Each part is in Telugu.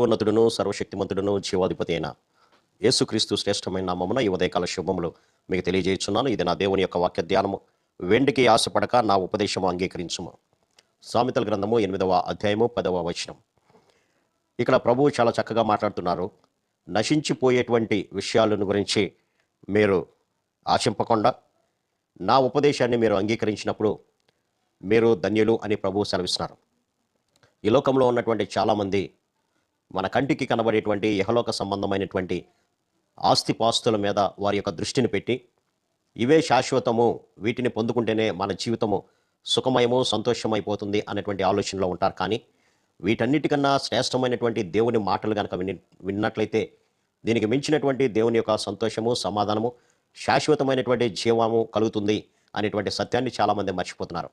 సర్వోన్నతుడును సర్వశక్తిమంతుడును జీవాధిపతి అయిన యేసుక్రీస్తు శ్రేష్టమైన నామమున ఈ ఉదయకాల శుభములు మీకు తెలియజేస్తున్నాను ఇది నా దేవుని యొక్క వాక్య ధ్యానము. వెండికి ఆశపడక నా ఉపదేశము అంగీకరించుము. సామెతల గ్రంథము ఎనిమిదవ అధ్యాయము పదవ వచనం. ఇక్కడ ప్రభువు చాలా చక్కగా మాట్లాడుతున్నారు. నశించిపోయేటువంటి విషయాలను గురించి మీరు ఆశింపకుండా నా ఉపదేశాన్ని మీరు అంగీకరించినప్పుడు మీరు ధన్యులు అని ప్రభువు సెలవిస్తున్నారు. ఈ లోకంలో ఉన్నటువంటి చాలామంది మన కంటికి కనబడేటువంటి యహలోక సంబంధమైనటువంటి ఆస్తిపాస్తుల మీద వారి యొక్క దృష్టిని పెట్టి ఇవే శాశ్వతము వీటిని పొందుకుంటేనే మన జీవితము సుఖమయము సంతోషమైపోతుంది అనేటువంటి ఆలోచనలో ఉంటారు. కానీ వీటన్నిటికన్నా శ్రేష్టమైనటువంటి దేవుని మాటలు కనుక విని విన్నట్లయితే దీనికి మించినటువంటి దేవుని యొక్క సంతోషము సమాధానము శాశ్వతమైనటువంటి జీవము కలుగుతుంది అనేటువంటి సత్యాన్ని చాలామంది మర్చిపోతున్నారు.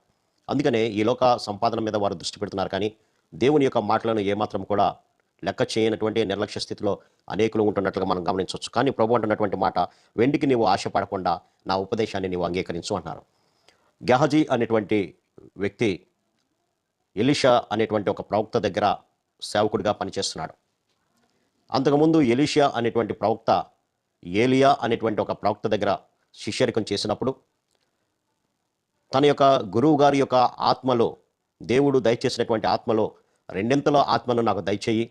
అందుకనే ఈ లోక సంపాదన మీద వారు దృష్టి పెడుతున్నారు. కానీ దేవుని యొక్క మాటలను ఏమాత్రం కూడా లెక్క చేయనటువంటి నిర్లక్ష్య స్థితిలో అనేకులు ఉంటున్నట్లుగా మనం గమనించవచ్చు. కానీ ప్రభు అంటున్నటువంటి మాట వెండికి నీవు ఆశపడకుండా నా ఉపదేశాన్ని నీవు అంగీకరించు అన్నారు గెహజీ అనేటువంటి వ్యక్తి ఎలిషా అనేటువంటి ఒక ప్రవక్త దగ్గర సేవకుడిగా పనిచేస్తున్నాడు. అంతకుముందు ఎలిషియా అనేటువంటి ప్రవక్త ఏలియా అనేటువంటి ఒక ప్రవక్త దగ్గర శిష్యరికం చేసినప్పుడు తన యొక్క గురువు గారి యొక్క ఆత్మలో దేవుడు దయచేసినటువంటి ఆత్మలో రెండింతలో ఆత్మను నాకు దయచేయి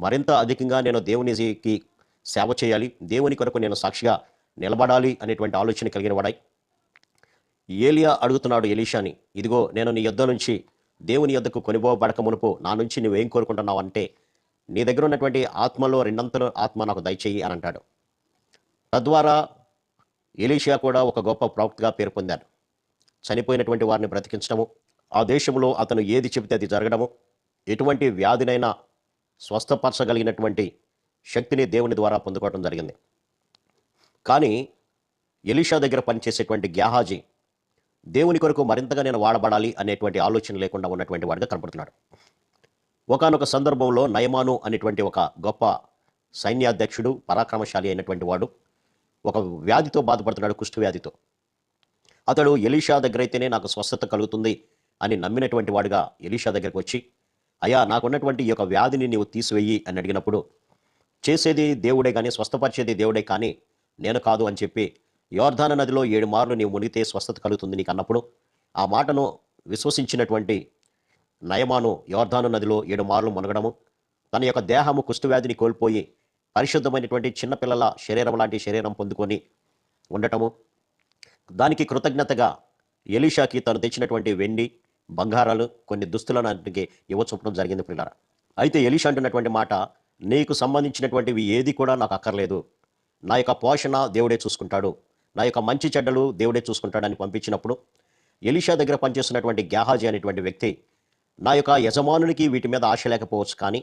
మరింత అధికంగా నేను దేవునికి సేవ చేయాలి. దేవుని కొరకు నేను సాక్షిగా నిలబడాలి అనేటువంటి ఆలోచన కలిగిన వాడాయి ఏలియా అడుగుతున్నాడు ఎలీషాని ఇదిగో నేను నీ యొద్ద నుంచి దేవుని యొద్దకు కొనిపోబడక మునుపు నా నుంచి నువ్వేం కోరుకుంటున్నావు అంటే నీ దగ్గర ఉన్నటువంటి ఆత్మలో రెండంతలు ఆత్మ నాకు దయచేయి అని అంటాడు. తద్వారా ఎలీషియా కూడా ఒక గొప్ప ప్రవక్తగా పేరు పొందాడు. చనిపోయినటువంటి వారిని బ్రతికించడము ఆ దేశంలో అతను ఏది చెబితే అది జరగడము ఎటువంటి వ్యాధినైనా స్వస్థపరచగలిగినటువంటి శక్తిని దేవుని ద్వారా పొందుకోవడం జరిగింది. కానీ ఎలీషా దగ్గర పనిచేసేటువంటి గ్యాహాజీ దేవుని కొరకు మరింతగా నేను వాడబడాలి అనేటువంటి ఆలోచన లేకుండా ఉన్నటువంటి వాడిగా కనపడుతున్నాడు. ఒకానొక సందర్భంలో నయమాను అనేటువంటి ఒక గొప్ప సైన్యాధ్యక్షుడు పరాక్రమశాలి అయినటువంటి వాడు ఒక వ్యాధితో బాధపడుతున్నాడు కుష్ఠ వ్యాధితో అతడు ఎలీషా దగ్గర అయితేనే నాకు స్వస్థత కలుగుతుంది అని నమ్మినటువంటి వాడుగా ఎలీషా దగ్గరికి వచ్చి అయ్యా నాకున్నటువంటి ఈ యొక్క వ్యాధిని నీవు తీసివేయి అని అడిగినప్పుడు చేసేది దేవుడే కానీ స్వస్థపరిచేది దేవుడే కానీ నేను కాదు అని చెప్పి యోర్ధాన నదిలో ఏడు మార్లు నీవు మునిగితే స్వస్థత కలుగుతుంది నీకు అన్నప్పుడు ఆ మాటను విశ్వసించినటువంటి నయమాను యోర్ధాను నదిలో ఏడు మార్లు మునగడము తన యొక్క దేహము కుష్ఠవ్యాధిని కోల్పోయి పరిశుద్ధమైనటువంటి చిన్నపిల్లల శరీరం లాంటి శరీరం పొందుకొని ఉండటము దానికి కృతజ్ఞతగా ఎలీషాకి తను తెచ్చినటువంటి వెండి బంగారాలు కొన్ని దుస్తులను అతనికి ఇవ్వచూపడం జరిగింది పిల్లరా అయితే ఎలీషా అంటున్నటువంటి మాట నీకు సంబంధించినటువంటివి ఏది కూడా నాకు అక్కర్లేదు. నా యొక్క పోషణ దేవుడే చూసుకుంటాడు. నా యొక్క మంచి చెడ్డలు దేవుడే చూసుకుంటాడని పంపించినప్పుడు ఎలీషా దగ్గర పనిచేస్తున్నటువంటి గ్యాహాజీ అనేటువంటి వ్యక్తి నా యొక్క యజమానునికి వీటి మీద ఆశ లేకపోవచ్చు కానీ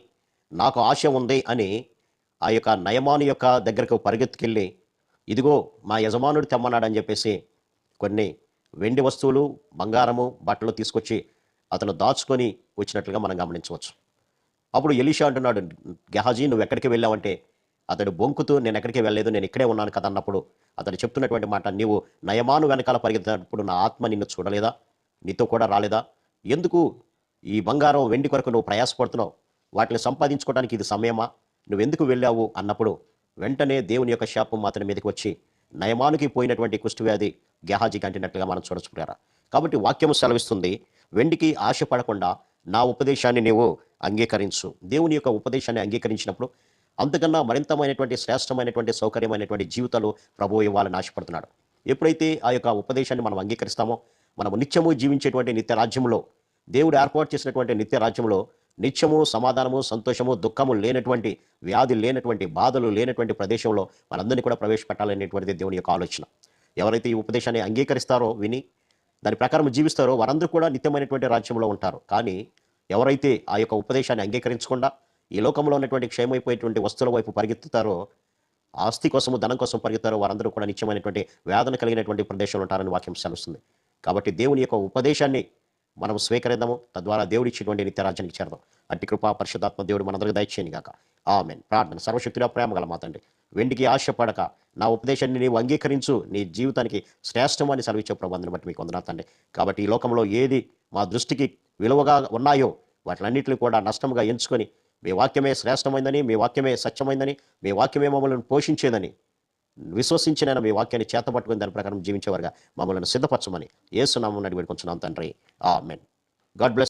నాకు ఆశ ఉంది అని ఆ యొక్క నయమాను యొక్క దగ్గరకు పరిగెత్తుకెళ్ళి ఇదిగో మా యజమానుడు తెమ్మన్నాడని చెప్పేసి కొన్ని వెండి వస్తువులు బంగారము బట్టలు తీసుకొచ్చి అతను దాచుకొని వచ్చినట్లుగా మనం గమనించవచ్చు. అప్పుడు ఎలీషా అంటున్నాడు గెహాజీ నువ్వు ఎక్కడికి వెళ్ళావంటే అతడు బొంకుతూ నేను ఎక్కడికి వెళ్ళలేదు నేను ఇక్కడే ఉన్నాను కదా అన్నప్పుడు అతడు చెప్తున్నటువంటి మాట నీవు నయమాను వెనకాల పరిగెత్తినప్పుడు నా ఆత్మ నిన్ను చూడలేదా? నీతో కూడా రాలేదా? ఎందుకు ఈ బంగారం వెండి కొరకు నువ్వు ప్రయాసపడుతున్నావు? వాటిని సంపాదించుకోవడానికి ఇది సమయమా? నువ్వెందుకు వెళ్ళావు? అన్నప్పుడు వెంటనే దేవుని యొక్క శాపం అతని మీదకి వచ్చి నయమానికి పోయినటువంటి కుష్ఠవ్యాధి గెహాజీ అంటినట్లుగా మనం చూడచుకున్నారా కాబట్టి వాక్యము సెలవిస్తుంది వెండికి ఆశపడకుండా నా ఉపదేశాన్ని నీవు అంగీకరించు. దేవుని యొక్క ఉపదేశాన్ని అంగీకరించినప్పుడు అంతకన్నా మరింతమైనటువంటి శ్రేష్టమైనటువంటి సౌకర్యమైనటువంటి జీవితాలు ప్రభువు ఇవ్వాలని ఆశపడుతున్నాడు. ఎప్పుడైతే ఆ యొక్క ఉపదేశాన్ని మనం అంగీకరిస్తామో మనము నిత్యము జీవించేటువంటి నిత్య రాజ్యంలో దేవుడు ఏర్పాటు చేసినటువంటి నిత్య రాజ్యంలో నిత్యము సమాధానము సంతోషము దుఃఖము లేనటువంటి వ్యాధి లేనటువంటి బాధలు లేనటువంటి ప్రదేశంలో మనందరినీ కూడా ప్రవేశపెట్టాలనేటువంటిది దేవుని యొక్క ఆలోచన. ఎవరైతే ఈ ఉపదేశాన్ని అంగీకరిస్తారో విని దాని ప్రకారం జీవిస్తారో వారందరూ కూడా నిత్యమైనటువంటి రాజ్యంలో ఉంటారు. కానీ ఎవరైతే ఆ యొక్క ఉపదేశాన్ని అంగీకరించకుండా ఈ లోకంలో ఉన్నటువంటి క్షయమైపోయేటువంటి వస్తువుల వైపు పరిగెత్తుతారో ఆస్తి కోసము ధనం కోసం పరిగెత్తారో వారందరూ కూడా నిత్యమైనటువంటి వేదన కలిగినటువంటి ప్రదేశంలో ఉంటారని వాక్యం సెలవుస్తుంది. కాబట్టి దేవుని యొక్క ఉపదేశాన్ని మనం స్వీకరిద్దాము. తద్వారా దేవుడు ఇచ్చినటువంటి నిత్యరాజ్యానికి చేరదాం. అట్టి కృపా పరిశుద్ధాత్మ దేవుడు మనందరికి దయచేయని గాక. ఆమెన్. ప్రార్థన సర్వశక్తిలో ప్రేమ గల మాతండి వెండికి ఆశపడక నా ఉపదేశాన్ని నీవు అంగీకరించు. నీ జీవితానికి శ్రేష్టమని సెలవిచ్చే ప్రబంధను బట్టి మీకు వందనాతండి కాబట్టి ఈ లోకంలో ఏది మా దృష్టికి విలువగా ఉన్నాయో వాటిలన్నింటినీ కూడా నష్టంగా ఎంచుకొని మీ వాక్యమే శ్రేష్టమైందని మీ వాక్యమే సత్యమైందని మీ వాక్యమే మమ్మల్ని పోషించేదని విశ్వసించిన మీ వాక్యాన్ని చేతపట్టుకుని దాని ప్రకారం జీవించేవారుగా మమ్మల్ని సిద్ధపరచమని ఏసునామం అడిగి పెట్టుకుంటున్నాం తండ్రి. Men God bless